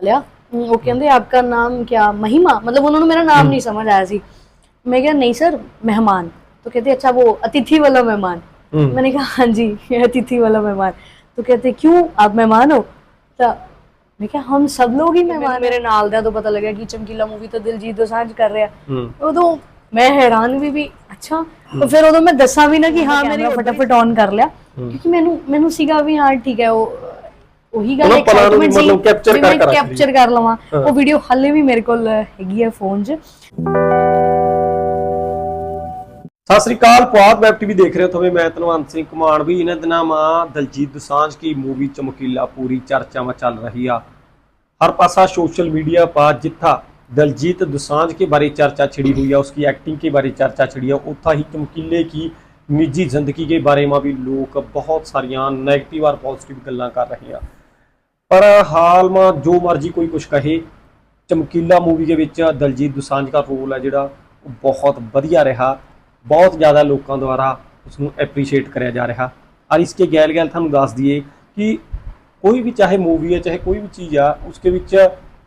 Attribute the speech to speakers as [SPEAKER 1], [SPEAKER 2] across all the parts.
[SPEAKER 1] ਲਿਆ ਹਮ, ਉਹ ਕਹਿੰਦੇ ਆਪਕਾ ਨਾਮ क्या महिमा मतलब उन्होंने मेरा नाम नहीं समझ आया सी मैं क्या नहीं सर मेहमान तो कहते अच्छा वो अतिथि वाला मेहमान
[SPEAKER 2] हम्म।
[SPEAKER 1] मैंने कहा हाँ जी ये अतिथि वाला मेहमान तो कहते क्यों आप मेहमान हो तो मैं क्या हम सब लोग ही मेहमान मेरे नाल दिया तो पता लगा कि चमकीला मूवी तो दिलजीत दोसांझ कर रहा है
[SPEAKER 2] ਹੂੰ
[SPEAKER 1] ਉਦੋਂ ਮੈਂ ਹੈਰਾਨ ਵੀ ਵੀ ਅੱਛਾ ਤੇ ਫਿਰ ਉਦੋਂ ਮੈਂ ਦੱਸਾਂ ਵੀ ਨਾ ਕਿ ਹਾਂ ਮੇਰੀ ਫਟਾਫਟ ਔਨ ਕਰ ਲਿਆ ਕਿਉਂਕਿ ਮੈਨੂੰ ਮੈਨੂੰ ਸੀਗਾ ਵੀ ਹਾਂ ਠੀਕ ਹੈ ਉਹ ਉਹੀ ਗੱਲ
[SPEAKER 2] ਉਹਨਾਂ ਪਲਾਂ ਨੂੰ ਵੀ
[SPEAKER 1] excitement ਸੀ
[SPEAKER 2] ਮਤਲਬ capture
[SPEAKER 1] ਵੀ ਮੈਂ
[SPEAKER 2] ਕਰ- ਕਰ ਰੱਖਦੀ।
[SPEAKER 1] capture ਕਰ ਲਵਾਂ ਉਹ ਵੀਡੀਓ ਹਾਲੇ ਵੀ ਮੇਰੇ ਕੋਲ ਹੈਗੀ ਹੈ ਫੋਨ 'ਚ
[SPEAKER 2] ਸਤਿ ਸ੍ਰੀ ਅਕਾਲ ਪੁਆਧ ਵੈਬ ਟੀਵੀ ਦੇਖ ਰਹੇ ਹੋ ਤੁਮੇ ਮੈਂ ਧਨਵੰਤ ਸਿੰਘ ਕੁਮਾਰ ਵੀ ਇਹਨਾਂ ਦਿਨਾਂ ਮਾ ਦਲਜੀਤ ਦੋਸਾਂਝ ਕੀ ਮੂਵੀ ਚਮਕੀਲਾ ਪੂਰੀ ਚਰਚਾਵਾਂ ਚੱਲ ਰਹੀ ਆ हर पासा सोशल मीडिया पर जिथा दलजीत दोसांझ के बारे चर्चा छिड़ी हुई है उसकी एक्टिंग के बारे चर्चा छिड़ी है उथा ही चमकीले की निजी जिंदगी के बारे में भी लोग बहुत सारिया नेगेटिव और पॉजिटिव गल्लां कर रहे हैं ਪਰ ਹਾਲ ਮਾ ਜੋ ਮਰਜ਼ੀ ਕੋਈ ਕੁਛ ਕਹੇ, ਚਮਕੀਲਾ ਮੂਵੀ ਦੇ ਵਿੱਚ ਦਲਜੀਤ ਦੁਸਾਂਝ ਦਾ ਰੋਲ ਹੈ ਜਿਹੜਾ ਉਹ ਬਹੁਤ ਵਧੀਆ ਰਿਹਾ, ਬਹੁਤ ਜ਼ਿਆਦਾ ਲੋਕਾਂ ਦੁਆਰਾ ਉਸ ਨੂੰ ਐਪਰੀਸ਼ੀਏਟ ਕਰਿਆ ਜਾ ਰਿਹਾ। ਔਰ ਇਸਕੇ ਗੈਲ ਗੈਲ ਤੁਹਾਨੂੰ ਦੱਸ ਦਈਏ ਕਿ ਕੋਈ ਵੀ ਚਾਹੇ ਮੂਵੀ ਹੈ, ਚਾਹੇ ਕੋਈ ਵੀ ਚੀਜ਼ ਆ ਉਸ ਉਸਕੇ ਵਿੱਚ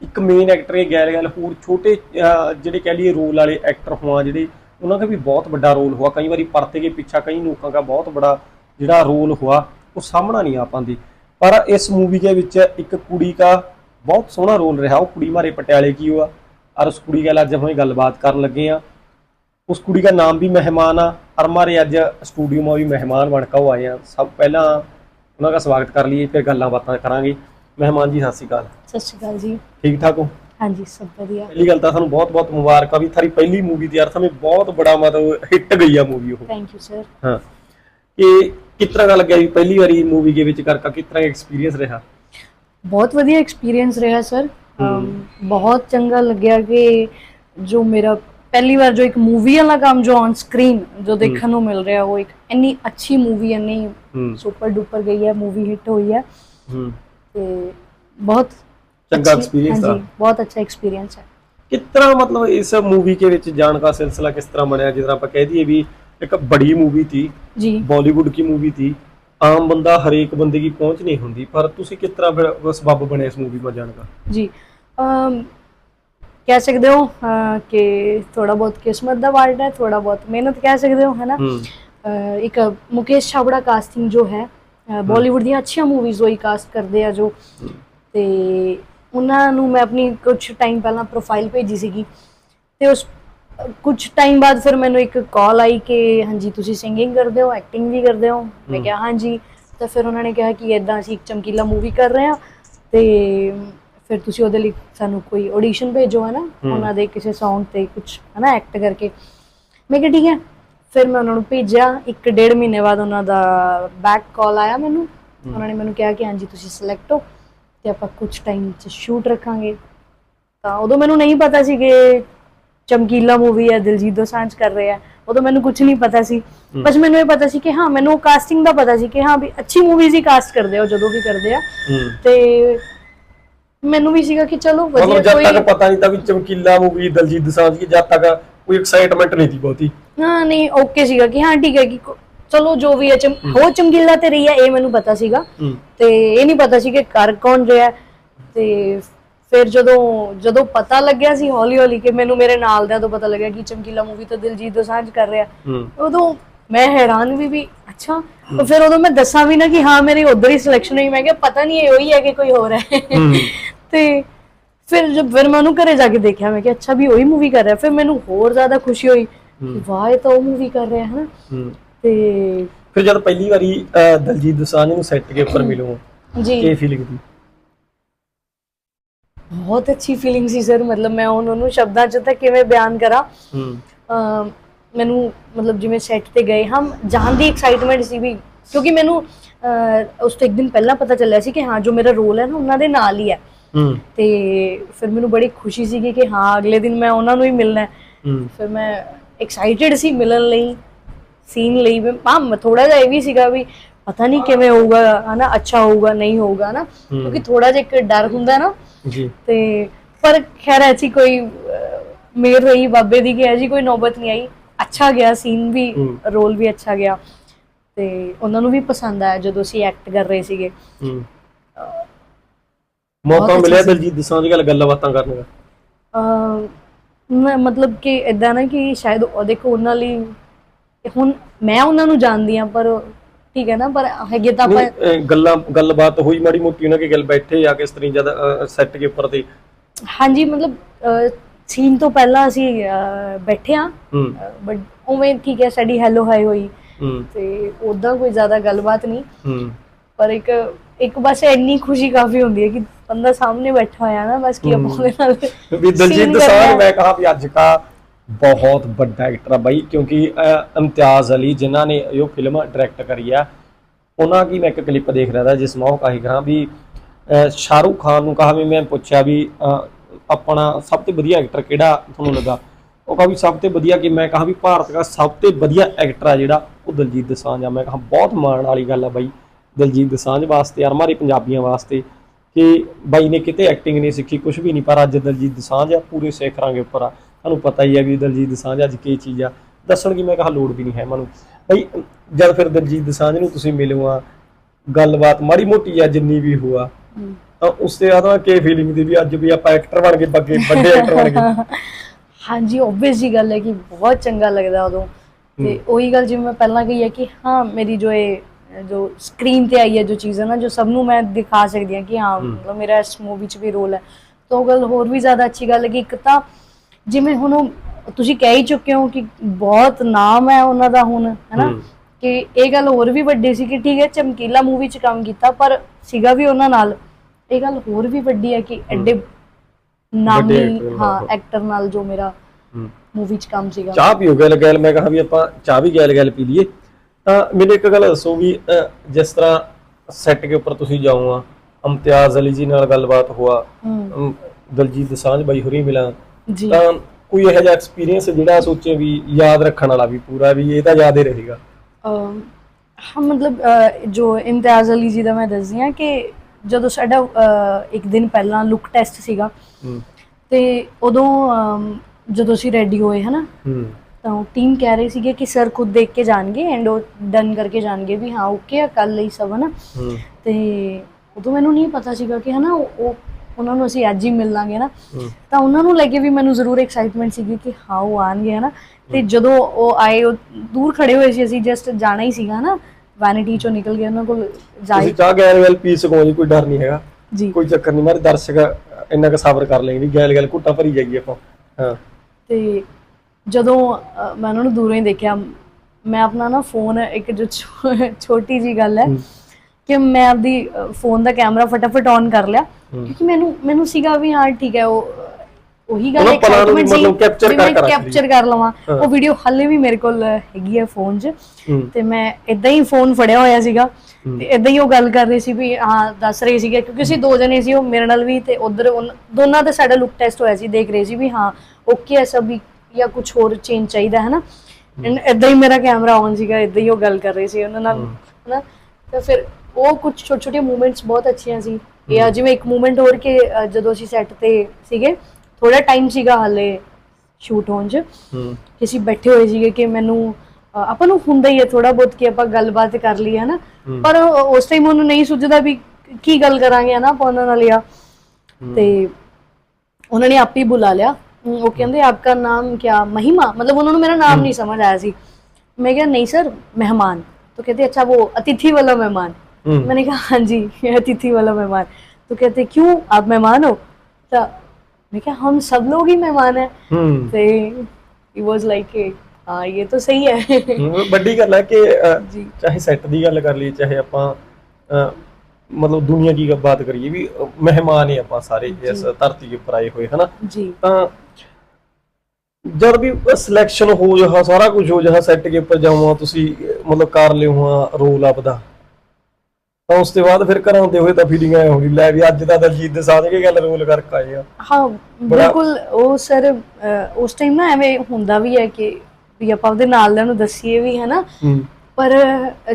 [SPEAKER 2] ਇੱਕ ਮੇਨ ਐਕਟਰ ਇਹ ਗੈਲ ਗੈਲ ਹੋਰ ਛੋਟੇ ਜਿਹੜੇ ਕਹਿ ਲਈਏ ਰੋਲ ਵਾਲੇ ਐਕਟਰ ਹੋਆ ਜਿਹੜੇ, ਉਹਨਾਂ ਦਾ ਵੀ ਬਹੁਤ ਵੱਡਾ ਰੋਲ ਹੋਆ। ਕਈ ਵਾਰੀ ਪਰਤੇ ਕੇ ਪਿੱਛਾ, ਕਈ ਲੋਕਾਂ ਦਾ ਬਹੁਤ ਵੱਡਾ ਜਿਹੜਾ ਰੋਲ ਹੋਆ, ਉਹ ਸਾਹਮਣਾ ਨਹੀਂ ਆ ਪਾਉਂਦੀ। ਪਰ ਇਸ ਮੂਵੀ ਦੇ ਵਿੱਚ ਇੱਕ ਕੁੜੀ ਦਾ ਬਹੁਤ ਸੋਹਣਾ ਰੋਲ ਰਿਹਾ ਉਹ ਕੁੜੀ ਮਾਰੇ ਪਟਿਆਲੇ ਕੀ हुआ और उस कुड़ी का ਅੱਜ हम ਗੱਲਬਾਤ ਕਰਨ ਲੱਗੇ ਆ ਉਸ ਕੁੜੀ ਦਾ ਨਾਮ ਵੀ ਮਹਿਮਾਨ ਆ ਔਰ ਹਮਾਰੇ ਅੱਜ ਸਟੂਡੀਓ ਮਾ ਵੀ ਮਹਿਮਾਨ ਬਣ ਕੇ ਉਹ ਆਏ ਆ ਸਭ ਪਹਿਲਾਂ ਉਹਨਾਂ ਦਾ ਸਵਾਗਤ ਕਰ ਲਈਏ ਫਿਰ ਗੱਲਾਂ ਬਾਤਾਂ ਕਰਾਂਗੇ ਮਹਿਮਾਨ ਜੀ ਸਤਿ ਸ਼੍ਰੀ ਅਕਾਲ
[SPEAKER 1] ਸਤਿ ਸ਼੍ਰੀ ਅਕਾਲ ਜੀ
[SPEAKER 2] ਠੀਕ ਠਾਕ ਹੋ
[SPEAKER 1] ਹਾਂਜੀ ਸਭ ਵਧੀਆ
[SPEAKER 2] ਪਹਿਲੀ ਗੱਲ ਤਾਂ ਤੁਹਾਨੂੰ ਬਹੁਤ ਬਹੁਤ ਮੁਬਾਰਕਾਂ ਵੀ ਤੁਹਾਡੀ ਪਹਿਲੀ ਮੂਵੀ ਦੀ ਯਾਰ ਸਮੇਂ ਬਹੁਤ ਬੜਾ ਮਤਲਬ ਹਿੱਟ ਗਈ ਆ ਮੂਵੀ ਉਹ
[SPEAKER 1] ਥੈਂਕ ਯੂ ਸਰ
[SPEAKER 2] ਹਾਂ ਕਿ ਕਿਸ ਤਰ੍ਹਾਂ ਦਾ ਲੱਗਿਆ ਵੀ ਪਹਿਲੀ ਵਾਰੀ ਮੂਵੀ ਦੇ ਵਿੱਚ ਕਰਕੇ ਕਿਸ ਤਰ੍ਹਾਂ ਐਕਸਪੀਰੀਅੰਸ ਰਿਹਾ?
[SPEAKER 1] ਬਹੁਤ ਵਧੀਆ ਐਕਸਪੀਰੀਅੰਸ ਰਿਹਾ ਸਰ ਬਹੁਤ ਚੰਗਾ ਲੱਗਿਆ ਕਿ ਜੋ ਮੇਰਾ ਪਹਿਲੀ ਵਾਰ ਜੋ ਇੱਕ ਮੂਵੀ ਵਾਲਾ ਕੰਮ ਜੋ ਔਨ ਸਕਰੀਨ ਜੋ ਦੇਖਣ ਨੂੰ ਮਿਲ ਰਿਹਾ ਉਹ ਇੱਕ ਇੰਨੀ ਅੱਛੀ ਮੂਵੀ ਇੰਨੀ
[SPEAKER 2] ਹੂੰ।
[SPEAKER 1] ਸੁਪਰ ਡੁਪਰ ਗਈ ਹੈ ਮੂਵੀ ਹਿੱਟ ਹੋਈ ਹੈ।
[SPEAKER 2] ਹੂੰ।
[SPEAKER 1] ਤੇ ਬਹੁਤ
[SPEAKER 2] ਚੰਗਾ
[SPEAKER 1] ਹਾਂਜੀ,
[SPEAKER 2] ਆ।
[SPEAKER 1] ਬਹੁਤ ਅੱਛਾ ਐਕਸਪੀਰੀਅੰਸ ਹੈ।
[SPEAKER 2] ਕਿਸ ਤਰ੍ਹਾਂ ਮਤਲਬ ਇਸ ਮੂਵੀ ਕੇ ਵਿੱਚ ਜਾਣ ਦਾ ਸਿਲਸਿਲਾ ਕਿਸ ਤਰ੍ਹਾਂ ਬਣਿਆ? ਜਿਸ ਤਰ੍ਹਾਂ ਆਪਾਂ ਕਹਿ ਦਈਏ ਵੀ ਇੱਕ ਬੜੀ ਮੂਵੀ ਥੀ
[SPEAKER 1] ਜੀ।
[SPEAKER 2] ਬਾਲੀਵੁੱਡ ਕੀ ਮੂਵੀ ਥੀ ਆਮ ਬੰਦਾ ਹਰੇਕ ਬੰਦੇ ਦੀ ਪਹੁੰਚ ਨਹੀਂ ਹੁੰਦੀ ਪਰ ਤੁਸੀਂ ਕਿਸ ਤਰ੍ਹਾਂ ਸਬੱਬ ਬਣੇ ਇਸ ਮੂਵੀ ਮਾ ਜਾਣ ਦਾ
[SPEAKER 1] ਜੀ ਅਮ ਕਹਿ ਸਕਦੇ ਹੋ ਕਿ ਥੋੜਾ ਬਹੁਤ ਕਿਸਮਤ ਦਾ ਵਾਰਡ ਹੈ ਥੋੜਾ ਬਹੁਤ ਮਿਹਨਤ ਕਹਿ ਸਕਦੇ ਹੋ ਹੈ। ਨਾ ਇੱਕ ਮੁਕੇਸ਼ ਛਾਬੜਾ ਕਾਸਟਿੰਗ ਜੋ ਹੈ ਬਾਲੀਵੁੱਡ ਦੀਆਂ ਅੱਛੀਆਂ ਮੂਵੀਜ਼ ਉਹੀ ਕਾਸਟ ਕਰਦੇ ਆ ਜੋ। ਤੇ ਉਹਨਾਂ ਨੂੰ ਮੈਂ ਆਪਣੀ ਕੁਝ ਟਾਈਮ ਪਹਿਲਾਂ ਪ੍ਰੋਫਾਈਲ ਭੇਜੀ ਸੀਗੀ। ਤੇ ਉਸ ਕੁਝ ਟਾਈਮ ਬਾਅਦ ਫਿਰ ਮੈਨੂੰ ਇੱਕ ਕਾਲ ਆਈ ਕਿ ਹਾਂਜੀ ਤੁਸੀਂ ਸਿੰਗਿੰਗ ਕਰਦੇ ਹੋ ਐਕਟਿੰਗ ਵੀ ਕਰਦੇ ਹੋ? ਮੈਂ ਕਿਹਾ ਹਾਂਜੀ। ਤਾਂ ਫਿਰ ਉਹਨਾਂ ਨੇ ਕਿਹਾ ਕਿ ਇਦਾਂ ਅਸੀਂ ਇੱਕ ਚਮਕੀਲਾ ਮੂਵੀ ਕਰ ਰਹੇ ਹਾਂ ਤੇ ਫਿਰ ਤੁਸੀਂ ਉਹਦੇ ਲਈ ਸਾਨੂੰ ਕੋਈ ਆਡੀਸ਼ਨ ਭੇਜੋ ਹੈ ਨਾ? ਉਹਨਾਂ ਦੇ ਕਿਸੇ Song ਤੇ ਕੁਝ ਹੈ ਨਾ ਐਕਟ ਕਰਕੇ। ਮੈਂ ਕਿਹਾ ਠੀਕ ਹੈ। ਫਿਰ ਮੈਂ ਉਹਨਾਂ ਨੂੰ ਭੇਜਿਆ। ਇੱਕ ਡੇਢ ਮਹੀਨੇ ਬਾਅਦ ਉਹਨਾਂ ਦਾ ਬੈਕ ਕਾਲ ਆਇਆ ਮੈਨੂੰ। ਉਹਨਾਂ ਨੇ ਮੈਨੂੰ ਕਿਹਾ ਕਿ ਹਾਂਜੀ ਤੁਸੀਂ ਸਿਲੈਕਟ ਹੋ ਤੇ ਆਪਾਂ ਕੁਝ ਟਾਈਮ ਚ ਸ਼ੂਟ ਰੱਖਾਂਗੇ। ਤਾਂ ਉਦੋਂ ਮੈਨੂੰ ਨਹੀਂ ਪਤਾ ਸੀ ਕਿ ਚਮਕੀਲਾ ਮੂਵੀ ਹੈ ਦਿਲਜੀਤ ਦੋਸਾਂਝ ਕਰ ਰਿਹਾ ਉਦੋਂ ਮੈਨੂੰ ਕੁਝ ਨਹੀਂ ਪਤਾ ਸੀ। ਬਸ ਮੈਨੂੰ ਇਹ ਪਤਾ ਸੀ ਕਿ ਹਾਂ ਮੈਨੂੰ ਕਾਸਟਿੰਗ ਦਾ ਪਤਾ ਸੀ ਕਿ ਹਾਂ ਵੀ ਅੱਛੀ ਮੂਵੀਜ਼ ਹੀ ਕਾਸਟ ਕਰਦੇ ਉਹ ਜਦੋਂ ਵੀ ਕਰਦੇ ਆ।
[SPEAKER 2] ਹੂੰ।
[SPEAKER 1] ਤੇ ਮੈਨੂੰ ਵੀ ਸੀਗਾ ਕਿ ਚਲੋ ਵਧੀਆ
[SPEAKER 2] ਜਦ
[SPEAKER 1] ਕੋਈ
[SPEAKER 2] ਤੱਕ ਪਤਾ ਨਹੀਂ ਤਾਂ ਵੀ ਚਮਕੀਲਾ ਮੂਵੀ ਦਲਜੀਤ ਦੋਸਾਂਝ ਕੀ ਜਦ ਤੱਕ ਕੋਈ ਐਕਸਾਈਟਮੈਂਟ ਨਹੀਂ ਸੀ ਬਹੁਤੀ।
[SPEAKER 1] ਹਾਂ ਨਹੀਂ ਓਕੇ ਸੀਗਾ ਕਿ ਹਾਂ ਠੀਕ ਹੈ ਕਿ ਚਲੋ ਜੋ ਵੀ ਹੈ ਚਮ ਹੋ। ਚਮਕੀਲਾ ਤੇ ਰਹੀ ਹੈ ਇਹ ਮੈਨੂੰ ਪਤਾ ਸੀਗਾ।
[SPEAKER 2] ਹੂੰ।
[SPEAKER 1] ਤੇ ਇਹ ਨਹੀਂ ਪਤਾ ਸੀ ਕਿ ਕਰ ਕੌਣ ਰਿਹਾ ਹੈ। ਤੇ ਫਿਰ ਜਦੋਂ ਜਦੋਂ ਪਤਾ ਲੱਗਿਆ ਸੀ ਹੌਲੀ ਹੌਲੀ ਕਿ ਮੈਨੂੰ ਮੇਰੇ ਨਾਲ ਦਿਆਂ ਤੋਂ ਪਤਾ ਲੱਗਿਆ ਕਿ ਚਮਕੀਲਾ ਮੂਵੀ ਤਾਂ ਦਿਲਜੀਤ ਦੋਸਾਂਝ ਕਰ ਰਿਹਾ। ਉਦੋਂ ਮੈਂ ਹੈਰਾਨ ਵੀ ਵੀ ਅੱਛਾ ਤੇ ਫਿਰ ਉਦੋਂ ਮੈਂ ਦੱਸਾਂ ਵੀ ਨਾ ਕਿ ਹਾਂ ਮੇਰੀ ਉਧਰ ਹੀ ਸਿਲੈਕਸ਼ਨ ਹੋਈ। ਮੈਂ ਕਿਹਾ ਪਤਾ ਨਹੀਂ ਇਹ ਉਹੀ ਹੈ ਕਿ ਕੋਈ ਹੋਰ ਹੈ। ਤੇ ਫਿਰ ਜਦ ਫਿਰ ਮੈਂ ਉਹਨੂੰ ਘਰੇ ਜਾ ਕੇ ਦੇਖਿਆ ਮੈਂ ਕਿਹਾ ਅੱਛਾ ਵੀ ਉਹੀ ਮੂਵੀ ਕਰ ਰਿਹਾ। ਫਿਰ ਮੈਨੂੰ ਹੋਰ ਜ਼ਿਆਦਾ ਖੁਸ਼ੀ ਹੋਈ ਕਿ ਵਾਹ ਇਹ ਤਾਂ ਉਹ ਮੂਵੀ ਕਰ ਰਿਹਾ ਹੈ। ਨਾ ਤੇ
[SPEAKER 2] ਫਿਰ ਜਦ ਪਹਿਲੀ ਵਾਰੀ ਦਲਜੀਤ ਦੋਸਾਂਝ ਨੂੰ ਸੈੱਟ ਕੇ ਉੱਪਰ ਮਿਲੋ
[SPEAKER 1] ਜੀ।
[SPEAKER 2] ਕੀ ਫੀਲਿੰਗ ਸੀ
[SPEAKER 1] ਬਹੁਤ ਅੱਛੀ ਫੀਲਿੰਗ ਸੀ ਸਰ ਮਤਲਬ ਮੈਂ ਉਹਨੂੰ ਸ਼ਬਦਾਂ 'ਚ ਤਾਂ ਕਿਵੇਂ ਬਿਆਨ ਕਰਾਂ?
[SPEAKER 2] ਹੂੰ।
[SPEAKER 1] ਮੈਨੂੰ ਮਤਲਬ ਜਿਵੇਂ ਸੈੱਟ ਤੇ ਗਏ ਹਮ ਜਾਣ ਦੀ ਐਕਸਾਈਟਮੈਂਟ ਸੀ ਵੀ ਕਿਉਂਕਿ ਮੈਨੂੰ ਉਸ ਤੋਂ ਇੱਕ ਦਿਨ ਪਹਿਲਾਂ ਪਤਾ ਚੱਲਿਆ ਸੀ ਕਿ ਹਾਂ ਜੋ ਮੇਰਾ ਰੋਲ ਹੈ ਨਾ ਉਹਨਾਂ ਦੇ ਨਾਲ ਹੀ ਹੈ। ਤੇ ਫਿਰ ਮੈਨੂੰ ਬੜੀ ਖੁਸ਼ੀ ਸੀ ਕਿ ਹਾਂ ਅਗਲੇ ਦਿਨ ਮੈਂ ਉਹਨਾਂ ਨੂੰ ਹੀ ਮਿਲਣਾ ਹੈ। ਫਿਰ ਮੈਂ ਐਕਸਾਈਟਿਡ ਸੀ ਮਿਲਣ ਲਈ ਸੀਨ ਲਈ। ਮੈਂ ਹਾਂ ਥੋੜਾ ਜਿਹਾ ਇਹ ਵੀ ਸੀਗਾ ਵੀ ਪਤਾ ਨਹੀਂ ਕਿਵੇਂ ਹੋਊਗਾ ਹਨਾ ਅੱਛਾ ਹੋਊਗਾ ਨਹੀਂ ਹੋਊਗਾ ਨਾ ਕਿਉਂਕਿ ਥੋੜਾ ਜਿਹਾ ਇੱਕ ਡਰ ਹੁੰਦਾ ਨਾ।
[SPEAKER 2] ਜੀ।
[SPEAKER 1] ਤੇ ਪਰ ਖੈਰ ਐਸੀ ਕੋਈ ਮਿਹਰ ਰਹੀ ਬਾਬੇ ਦੀ ਕਿ ਐਜੀ ਕੋਈ ਨੌਬਤ ਨਹੀਂ ਆਈ। ਅੱਛਾ ਗਿਆ ਸੀਨ ਵੀ। ਰੋਲ ਵੀ ਅੱਛਾ ਗਿਆ। ਤੇ ਉਹਨਾਂ ਨੂੰ ਵੀ ਪਸੰਦ ਆਇਆ ਜਦੋਂ ਅਸੀਂ ਐਕਟ ਕਰ ਰਹੇ ਸੀਗੇ।
[SPEAKER 2] ਮੌਕਾ ਮਿਲਿਆ। ਦਲਜੀਤ ਦੋਸਾਂਝ ਗੱਲਾਂ ਬਾਤਾਂ ਕਰਨ ਦਾ?
[SPEAKER 1] ਮੈਂ ਮਤਲਬ ਕਿ ਇਦਾਂ ਨਾ ਕਿ ਸ਼ਾਇਦ ਉਹ ਦੇਖੋ ਉਹਨਾਂ ਲਈ ਹੁਣ ਮੈਂ ਉਹਨਾਂ ਨੂੰ ਜਾਣਦੀ ਆ ਪਰ ਠੀਕ ਹੈ ਨਾ ਪਰ ਹੈਗੇ ਤਾਂ ਆਪਾਂ
[SPEAKER 2] ਨਹੀਂ, ਅਹ ਗੱਲਾਂ ਗੱਲਬਾਤ ਹੋਈ ਮਾੜੀ ਮੋਟੀ ਉਹਨਾਂ ਕੇ ਗੱਲ ਬੈਠੇ ਜਾਂ ਕਿਸ ਤਰ੍ਹਾਂ ਜਦ ਸੈੱਟ ਕੇ ਉੱਪਰ ਤੇ।
[SPEAKER 1] ਹਾਂਜੀ ਮਤਲਬ ਸੀਨ ਤੋਂ ਪਹਿਲਾਂ ਅਸੀਂ ਅਹ, ਬੈਠੇ ਆ
[SPEAKER 2] ਹੂੰ।
[SPEAKER 1] ਬਟ ਉਵੇਂ ਠੀਕ ਹੈ ਸਾਡੀ ਹੈਲੋ ਹਾਈ ਹੋਈ।
[SPEAKER 2] ਹੂੰ।
[SPEAKER 1] ਤੇ ਉਦਾਂ ਕੋਈ ਜ਼ਿਆਦਾ ਗੱਲਬਾਤ ਨਹੀਂ।
[SPEAKER 2] ਹੂੰ।
[SPEAKER 1] ਪਰ ਇੱਕ ਇੱਕ ਬਸ ਇੰਨੀ ਖੁਸ਼ੀ ਕਾਫੀ ਹੁੰਦੀ ਹੈ ਕਿ ਬੰਦਾ ਸਾਹਮਣੇ ਬੈਠਾ ਹੋਇਆ ਨਾ ਬਸ ਕੀ ਆਪਾਂ ਉਹਦੇ ਨਾਲ
[SPEAKER 2] ਵੀ ਦਲਜੀਤ ਦੋਸਾਂਝ
[SPEAKER 1] ਕਰਨਾ।
[SPEAKER 2] ਮੈਂ ਕਹਾ ਵੀ ਅੱਜ ਕਾ ਬਹੁਤ ਵੱਡਾ ਐਕਟਰ ਆ ਬਾਈ ਕਿਉਂਕਿ ਇਮਤਿਆਜ਼ ਅਲੀ ਜਿਨ੍ਹਾਂ ਨੇ ਇਹ ਫਿਲਮ ਡਾਇਰੈਕਟ ਕਰੀ ਆ ਉਹਨਾਂ ਕੀ ਮੈਂ ਇੱਕ ਕਲਿੱਪ ਦੇਖ ਰਿਹਾ था ਜਿਸ ਉਹ ਕਾਹੀ ਕਰਾਂ ਵੀ ਅਹ, ਸ਼ਾਹਰੁਖ ਖਾਨ ਨੂੰ ਕਹਾ ਵੀ ਮੈਂ ਪੁੱਛਿਆ ਵੀ ਆਪਣਾ ਸਭ ਤੋਂ ਵਧੀਆ ਐਕਟਰ ਕਿਹੜਾ ਤੁਹਾਨੂੰ ਲੱਗਾ? ਉਹ ਕਹਾ ਵੀ ਸਭ ਤੋਂ ਵਧੀਆ ਕਿ ਮੈਂ ਕਹਾ ਵੀ ਭਾਰਤ ਦਾ ਸਭ ਤੋਂ ਵਧੀਆ ਐਕਟਰ ਆ ਜਿਹੜਾ ਉਹ ਦਲਜੀਤ ਦਸਾਂਝ ਆ। ਮੈਂ ਕਹਾ ਬਹੁਤ ਮਾਣ ਵਾਲੀ ਗੱਲ ਆ ਬਾਈ ਦਲਜੀਤ ਦਸਾਂਝ ਵਾਸਤੇ ਯਾਰ ਪੰਜਾਬੀਆਂ ਵਾਸਤੇ ਕਿ ਬਾਈ ਨੇ ਕਿਤੇ ਐਕਟਿੰਗ ਨਹੀਂ ਸਿੱਖੀ ਕੁਝ ਵੀ ਨਹੀਂ ਪਰ ਅੱਜ ਦਲਜੀਤ ਦਸਾਂਝ ਆ ਪੂਰੇ ਸਿਖਰਾਂ ਦੇ ਉੱਪਰ ਆ। ਤੁਹਾਨੂੰ ਪਤਾ ਹੀ ਆ ਵੀ ਦਲਜੀਤ ਦੋਸਾਂਝ ਅੱਜ ਕੀ ਚੀਜ਼ ਆ ਦੱਸਣ ਦੀ ਮੈਂ ਕਹਾ ਲੋੜ ਵੀ ਨਹੀਂ ਹੈ ਮੈਨੂੰ ਬਈ ਜਦ ਫਿਰ ਦਲਜੀਤ ਦੋਸਾਂਝ ਨੂੰ ਤੁਸੀਂ ਮਿਲਿਓ ਆ ਗੱਲਬਾਤ ਮਾੜੀ ਮੋਟੀ ਆ ਜਿੰਨੀ ਵੀ ਹੋਆ। ਤਾਂ ਉਸ ਤੇ ਬਾਅਦ ਕੀ ਫੀਲਿੰਗ ਦੀ ਵੀ ਅੱਜ ਵੀ ਆਪਾਂ ਐਕਟਰ ਬਣ ਗਏ ਬੱਗੇ ਵੱਡੇ ਐਕਟਰ ਬਣ ਗਏ
[SPEAKER 1] ਹਾਂਜੀ ਓਬਵੀਅਸ ਜੀ ਗੱਲ ਹੈ ਕਿ ਬਹੁਤ ਚੰਗਾ ਲੱਗਦਾ ਉਦੋਂ ਤੇ। ਉਹੀ ਗੱਲ ਜਿਵੇਂ ਮੈਂ ਪਹਿਲਾਂ ਕਹੀ ਹੈ ਕਿ ਹਾਂ ਮੇਰੀ ਜੋ ਇਹ ਜੋ ਸਕਰੀਨ ਤੇ ਆਈ ਹੈ ਜੋ ਚੀਜ਼ ਹੈ ਨਾ ਜੋ ਸਭ ਨੂੰ ਮੈਂ ਦਿਖਾ ਸਕਦੀ ਹਾਂ ਕਿ ਹਾਂ। ਮਤਲਬ ਮੇਰਾ ਇਸ ਮੂਵੀ 'ਚ ਵੀ ਰੋਲ ਹੈ ਤਾਂ ਉਹ ਗੱਲ ਹੋਰ ਵੀ ਜ਼ਿਆਦਾ ਅੱਛੀ ਗੱਲ ਹੈ ਕਿ ਇੱਕ ਤਾਂ ਜਿਵੇਂ ਹੁਣ ਉਹ ਤੁਸੀਂ ਕਹਿ ਹੀ ਚੁੱਕੇ ਹੋ ਕਿ ਬਹੁਤ ਨਾਮ ਹੈ ਉਹਨਾਂ ਦਾ ਹੁਣ ਹੈਨਾ। ਕਿ ਇਹ ਗੱਲ ਹੋਰ ਵੀ ਵੱਡੀ ਸੀ ਕਿ ਠੀਕ ਹੈ ਚਮਕੀਲਾ ਮੂਵੀ 'ਚ ਕੰਮ ਕੀਤਾ ਪਰ ਸੀਗਾ ਵੀ ਉਹਨਾਂ ਨਾਲ। ਇਹ ਗੱਲ ਹੋਰ ਵੀ ਵੱਡੀ ਹੈ ਕਿ ਐਡੇ ਨਾਮੀ ਹਾਂ। ਐਕਟਰ ਨਾਲ ਜੋ ਮੇਰਾ ਮੂਵੀ 'ਚ ਕੰਮ ਸੀਗਾ।
[SPEAKER 2] ਚਾਹ ਪੀਓ ਗੈਲ ਗੈਲ ਮੈਂ ਕਹਾ ਵੀ ਆਪਾਂ ਚਾਹ ਵੀ ਗੈਲ ਗੈਲ ਪੀ ਲਈਏ। ਤਾਂ ਮੈਨੂੰ ਇੱਕ ਗੱਲ ਦੱਸੋ ਵੀ ਜਿਸ ਤਰ੍ਹਾਂ ਸੈੱਟ ਦੇ ਉੱਪਰ ਤੁਸੀਂ ਜਾਓ ਆ ਇਮਤਿਆਜ਼ ਅਲੀ ਜੀ ਨਾਲ ਗੱਲਬਾਤ ਹੋਆ ਦਲਜੀਤ ਦੋਸਾਂਝ ਬਾਈ ਹੋਰੀ ਮਿਲਾਂ
[SPEAKER 1] ਜੀ।
[SPEAKER 2] ਤਾਂ ਕੋਈ ਇਹੋ ਜਿਹਾ ਐਕਸਪੀਰੀਅੰਸ ਜਿਹੜਾ ਸੋਚੇ ਵੀ ਯਾਦ ਰੱਖਣ ਵਾਲਾ ਵੀ ਪੂਰਾ ਵੀ ਇਹ ਤਾਂ ਯਾਦ ਹੀ ਰਹੇਗਾ।
[SPEAKER 1] ਹਾਂ ਮਤਲਬ ਜੋ ਇਮਤਿਆਜ਼ ਅਲੀ ਜੀ ਦਾ ਮੈਂ ਦੱਸਦੀ ਹਾਂ ਕਿ ਜਦੋਂ ਸਾਡਾ ਇੱਕ ਦਿਨ ਪਹਿਲਾਂ ਲੁੱਕ ਟੈਸਟ ਸੀਗਾ ਤੇ ਉਦੋਂ ਜਦੋਂ ਅਸੀਂ ਰੈਡੀ ਹੋਏ ਹਨਾ ਤਾਂ ਟੀਮ ਕਹਿ ਰਹੀ ਸੀਗੇ ਕਿ ਸਰ ਖੁਦ ਦੇਖ ਕੇ ਜਾਣਗੇ ਐਂਡ ਉਹ ਡਨ ਕਰਕੇ ਜਾਣਗੇ ਵੀ ਹਾਂ ਓਕੇ ਆ ਕੱਲ ਲਈ ਸਭ ਹਨਾ। ਤੇ ਉਦੋਂ ਮੈਨੂੰ ਨਹੀਂ ਪਤਾ ਸੀਗਾ ਕਿ ਹਨਾ ਉਹ- ਉਹਨਾਂ ਨੂੰ ਅਸੀਂ ਅੱਜ ਹੀ ਮਿਲ ਲਾਂਗੇ ਨਾ ਤਾਂ ਉਹਨਾਂ ਨੂੰ ਲੈ ਕੇ ਵੀ ਮੈਨੂੰ ਜ਼ਰੂਰ ਐਕਸਾਈਟਮੈਂਟ ਸੀਗੀ ਕਿ ਹਾਂ ਉਹ ਆਣਗੇ ਹਨਾ। ਤੇ ਜਦੋਂ ਉਹ ਆਏ ਉਹ ਦੂਰ ਖੜੇ ਹੋਏ ਸੀ ਅਸੀਂ ਜਸਟ ਜਾਣਾ ਹੀ ਸੀਗਾ ਹਨਾ। ਵੈਨਿਟੀ ਚੋਂ ਨਿਕਲ ਗਏ ਉਹਨਾਂ ਕੋਲ ਜਾਈ
[SPEAKER 2] ਤੁਸੀਂ ਚਾਹ ਗੈਲ ਗੈਲ ਪੀ ਸਕੋ ਜੀ ਕੋਈ ਡਰ ਨਹੀਂ ਹੈਗਾ।
[SPEAKER 1] ਜੀ।
[SPEAKER 2] ਕੋਈ ਚੱਕਰ ਨਹੀਂ ਮਾਰੇ ਦਰਸ਼ਕ ਇੰਨਾ ਕੁ ਸਬਰ ਕਰ ਲੈਣਗੇ ਗੈਲ ਗੈਲ ਘੁੱਟਾ ਭਰੀ ਜਾਈਏ ਆਪਾਂ। ਹਾਂ।
[SPEAKER 1] ਤੇ ਜਦੋਂ ਮੈਂ ਉਹਨਾਂ ਨੂੰ ਦੂਰੋਂ ਹੀ ਦੇਖਿਆ ਮੈਂ ਆਪਣਾ ਨਾ ਫੋਨ ਇੱਕ ਜੋ ਛੋਟੀ ਜੀ ਗੱਲ
[SPEAKER 2] ਹੈ।
[SPEAKER 1] ਕਿ ਮੈਂ ਆਪਦੀ ਫੋਨ ਦਾ ਕੈਮਰਾ ਫਟਾਫਟ ਔਨ ਕਰ ਲਿਆ। ਕਿਉਂਕਿ ਮੈਨੂੰ ਮੈਨੂੰ ਸੀਗਾ ਵੀ ਹਾਂ ਠੀਕ ਹੈ ਉਹ ਉਹੀ ਗੱਲ
[SPEAKER 2] ਉਹਨਾਂ ਪਲਾਂ ਨੂੰ
[SPEAKER 1] ਸੀ
[SPEAKER 2] capture
[SPEAKER 1] ਵੀ
[SPEAKER 2] ਕਰ
[SPEAKER 1] ਮੈਂ
[SPEAKER 2] ਕਰ ਰੱਖ ਲਈ।
[SPEAKER 1] ਕੈਪਚਰ ਕਰ ਲਵਾਂ।
[SPEAKER 2] ਹਾਂ।
[SPEAKER 1] ਉਹ ਵੀਡੀਓ ਹਾਲੇ ਵੀ ਮੇਰੇ ਕੋਲ ਹੈਗੀ ਹੈ ਫੋਨ 'ਚ।
[SPEAKER 2] ਹੂੰ।
[SPEAKER 1] ਤੇ ਮੈਂ ਇਦਾਂ ਹੀ ਫੋਨ ਫੜਿਆ ਹੋਇਆ ਸੀਗਾ।
[SPEAKER 2] ਹੂੰ।
[SPEAKER 1] ਤੇ ਇਦਾਂ ਹੀ ਉਹ ਗੱਲ ਕਰ ਰਹੀ ਸੀ ਵੀ ਹਾਂ ਦੱਸ ਰਹੀ ਸੀਗੇ ਕਿਉਂਕਿ ਅਸੀਂ ਦੋ ਜਣੇ ਸੀ ਉਹ ਮੇਰੇ ਨਾਲ ਵੀ ਤੇ ਉਧਰ ਦੋਨਾਂ ਦਾ ਸਾਡਾ ਲੁੱਕ ਟੈਸਟ ਹੋਇਆ ਸੀ ਦੇਖ ਰਹੇ ਸੀ ਵੀ ਹਾਂ ਓਕੇ ਹੈ ਸਭ ਵੀ ਜਾਂ ਕੁਝ ਹੋਰ ਚੇਂਜ ਚਾਹੀਦਾ ਹੈ। ਨਾ ਐਂਡ ਇਦਾਂ ਹੀ ਮੇਰਾ ਕੈਮਰਾ ਔਨ ਸੀਗਾ ਇਦਾਂ ਹੀ ਉਹ ਗੱਲ ਕਰ ਰਹੀ ਸੀ ਉਹਨਾਂ ਨਾਲ
[SPEAKER 2] ਹੂੰ।
[SPEAKER 1] ਹਨਾ? ਤੇ ਫਿਰ ਉਹ ਕੁਝ ਛੋਟੇ ਛੋਟੇ ਮੂਵਮੈਂਟਸ ਬਹੁਤ ਅੱਛੀਆਂ ਸੀ। ਜਾਂ ਜਿਵੇਂ ਇੱਕ ਮੂਮੈਂਟ ਹੋਰ ਕਿ ਜਦੋਂ ਅਸੀਂ ਸੈੱਟ ਤੇ ਸੀਗੇ ਥੋੜਾ ਟਾਈਮ ਸੀਗਾ ਹਾਲੇ ਸ਼ੂਟ ਹੋਣ 'ਚ।
[SPEAKER 2] ਹੂੰ
[SPEAKER 1] ਕਿ ਅਸੀਂ ਬੈਠੇ ਹੋਏ ਸੀਗੇ ਕਿ ਮੈਨੂੰ ਆਪਾਂ ਨੂੰ ਹੁੰਦਾ ਹੀ ਹੈ ਥੋੜਾ ਬਹੁਤ ਕਿ ਆਪਾਂ ਗੱਲਬਾਤ ਕਰ ਲਈ ਹੈ ਨਾ ਪਰ ਉਸ ਟਾਈਮ ਉਹਨੂੰ ਨਹੀਂ ਸੁਝਦਾ ਵੀ ਕੀ ਗੱਲ ਕਰਾਂਗੇ ਹੈ ਨਾ ਆਪਾਂ ਉਹਨਾਂ ਨਾਲ ਜਾਂ। ਤੇ ਉਹਨਾਂ ਨੇ ਆਪ ਹੀ ਬੁਲਾ ਲਿਆ। ਉਹ ਕਹਿੰਦੇ ਆਪਕਾ ਨਾਮ ਕਿਆ ਮਹਿਮਾ? ਮਤਲਬ ਉਹਨਾਂ ਨੂੰ ਮੇਰਾ ਨਾਮ ਨਹੀਂ ਸਮਝ ਆਇਆ ਸੀ। ਮੈਂ ਕਿਹਾ ਨਹੀਂ ਸਰ ਮਹਿਮਾਨ। ਤਾਂ ਕਹਿੰਦੇ ਅੱਛਾ ਉਹ ਅਤੀਥੀ ਵਾਲਾ
[SPEAKER 2] ਮਹਿਮਾਨ।
[SPEAKER 1] मैंने कहा हाँ जी ये अतिथि वाला मेहमान तो कहते क्यों आप मेहमान हो तो मैं क्या हम सब लोग ही मेहमान हैं
[SPEAKER 2] ਹੂੰ
[SPEAKER 1] ਤੇ ਹੀ ਵਾਸ ਲਾਈਕ ਹਾਂ ਇਹ ਤਾਂ ਸਹੀ ਹੈ
[SPEAKER 2] ਹੂੰ, ਵੱਡੀ ਗੱਲ ਹੈ ਕਿ ਅ,
[SPEAKER 1] ਜੀ
[SPEAKER 2] ਚਾਹੇ ਸੈੱਟ ਦੀ ਗੱਲ ਕਰ ਲਈਏ ਚਾਹੇ ਆਪਾਂ ਅ, ਮਤਲਬ ਦੁਨੀਆ ਦੀ ਗੱਲ ਬਾਤ ਕਰੀਏ ਵੀ ਅ, ਮਹਿਮਾਨ ਹੀ ਆਪਾਂ ਸਾਰੇ ਇਸ
[SPEAKER 1] ਜੀ।
[SPEAKER 2] ਧਰਤੀ ਦੇ ਉੱਪਰ ਆਏ ਹੋਏ ਹਨਾ
[SPEAKER 1] ਜੀ
[SPEAKER 2] ਤਾਂ ਜਦ ਵੀ ਸਿਲੈਕਸ਼ਨ ਹੋ ਜਹਾ ਸਾਰਾ ਕੁਝ ਹੋ ਜਹਾ ਸੈੱਟ ਦੇ ਉੱਪਰ ਜਾਵਾਂ ਤੁਸੀਂ ਅ, ਮਤਲਬ ਕਰ ਲਿਓ ਹਾਂ ਰੋਲ ਆਪਦਾ ਤਾਂ ਉਸ ਤੋਂ ਬਾਅਦ ਫਿਰ ਘਰਾਂ ਦੇ ਹੋਏ ਤਾਂ ਫੀਲਿੰਗ ਆਏ ਹੋਣੀ ਲੈ ਵੀ ਅੱਜ ਦਾ ਦਲਜੀਤ ਦੇ ਸਾਥ ਕੇ ਗੱਲ ਰੋਲ ਕਰਕੇ ਆਏ ਆ।
[SPEAKER 1] ਹਾਂ ਬਿਲਕੁਲ ਉਹ ਸਰ ਉਸ ਟਾਈਮ ਨਾ ਐਵੇਂ ਹੁੰਦਾ ਵੀ ਹੈ ਕਿ ਵੀ ਆਪਾਂ ਉਹਦੇ ਨਾਲ ਨੂੰ ਦੱਸੀਏ ਵੀ ਹੈ ਨਾ
[SPEAKER 2] ਹੂੰ।
[SPEAKER 1] ਪਰ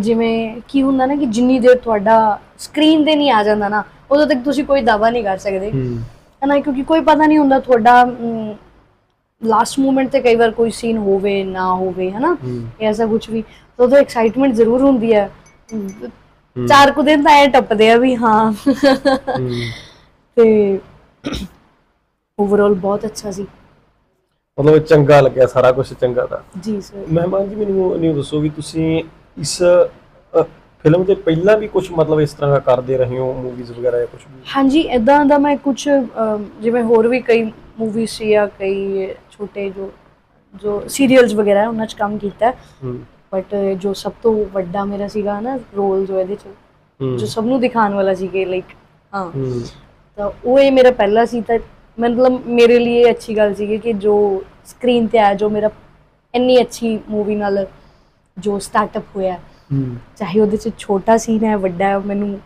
[SPEAKER 1] ਜਿਵੇਂ ਕੀ ਹੁੰਦਾ ਨਾ ਕਿ ਜਿੰਨੀ ਦੇਰ ਤੁਹਾਡਾ ਸਕਰੀਨ ਤੇ ਨਹੀਂ ਆ ਜਾਂਦਾ ਨਾ ਉਦੋਂ ਤੱਕ ਤੁਸੀਂ ਕੋਈ ਦਾਵਾ ਨਹੀਂ ਕਰ ਸਕਦੇ।
[SPEAKER 2] ਹੂੰ।
[SPEAKER 1] ਹੈ ਨਾ ਕਿਉਂਕਿ ਕੋਈ ਪਤਾ ਨਹੀਂ ਹੁੰਦਾ ਤੁਹਾਡਾ ਲਾਸਟ ਮੂਮੈਂਟ ਤੇ ਕਈ ਵਾਰ ਕੋਈ ਸੀਨ ਹੋਵੇ ਨਾ ਹੋਵੇ ਹੈ। ਨਾ
[SPEAKER 2] ਹੂੰ
[SPEAKER 1] ਐਸਾ ਕੁਝ ਵੀ ਤਾਂ ਉਦੋਂ ਐਕਸਾਈਟਮੈਂਟ ਜ਼ਰੂਰ ਹੁੰਦੀ ਹੈ। ਚਾਰ ਕੁ ਦਿਨ ਤਾਂ ਐ ਟੱਪਦੇ ਆ ਵੀ ਹਾਂ। ਤੇ ਓਵਰਆਲ ਬਹੁਤ ਅੱਛਾ ਸੀ।
[SPEAKER 2] ਮਤਲਬ ਚੰਗਾ ਲੱਗਿਆ ਸਾਰਾ ਕੁਝ ਚੰਗਾ ਦਾ
[SPEAKER 1] ਜੀ ਸਰ
[SPEAKER 2] ਮਹਿਮਾਨ ਜੀ ਮੈਨੂੰ ਨਹੀਂ ਦੱਸੋ ਵੀ ਤੁਸੀਂ ਇਸ ਫਿਲਮ ਦੇ ਪਹਿਲਾਂ ਵੀ ਕੁਝ ਮਤਲਬ ਇਸ ਤਰ੍ਹਾਂ ਦਾ ਕਰਦੇ ਰਹੇ ਹੋ ਮੂਵੀਜ਼ ਵਗੈਰਾ ਜਾਂ ਕੁਝ ਵੀ?
[SPEAKER 1] ਹਾਂਜੀ ਇਦਾਂ ਦਾ ਮੈਂ ਕੁਝ ਜਿਵੇਂ ਹੋਰ ਵੀ ਕਈ ਮੂਵੀਜ਼ ਸੀ ਜਾਂ ਕਈ ਛੋਟੇ ਜੋ ਜੋ ਸੀਰੀਅਲਸ ਵਗੈਰਾ ਉਹਨਾਂ 'ਚ ਕੰਮ ਕੀਤਾ। ਬਟ ਜੋ ਸਭ ਤੋਂ ਵੱਡਾ ਮੇਰਾ ਸੀਗਾ ਨਾ ਰੋਲ ਜੋ ਇਹਦੇ 'ਚ ਜੋ ਸਭ ਨੂੰ ਦਿਖਾਉਣ ਵਾਲਾ ਸੀ ਕਿ ਲਾਈਕ ਹਾਂ। ਤਾਂ ਉਹ ਇਹ ਮੇਰਾ ਪਹਿਲਾ ਸੀ ਤਾਂ ਮਤਲਬ ਮੇਰੇ ਲਈ ਅੱਛੀ ਗੱਲ ਸੀ ਕਿ ਜੋ ਸਕਰੀਨ ਤੇ ਆਇਆ ਜੋ ਮੇਰਾ ਇੰਨੀ ਅੱਛੀ ਮੂਵੀ ਨਾਲ ਜੋ ਸਟਾਰਟਅਪ ਹੋਇਆ। ਚਾਹੇ ਉਹਦੇ 'ਚ ਛੋਟਾ ਸੀਨ ਹੈ ਵੱਡਾ ਹੈ ਮੈਨੂੰ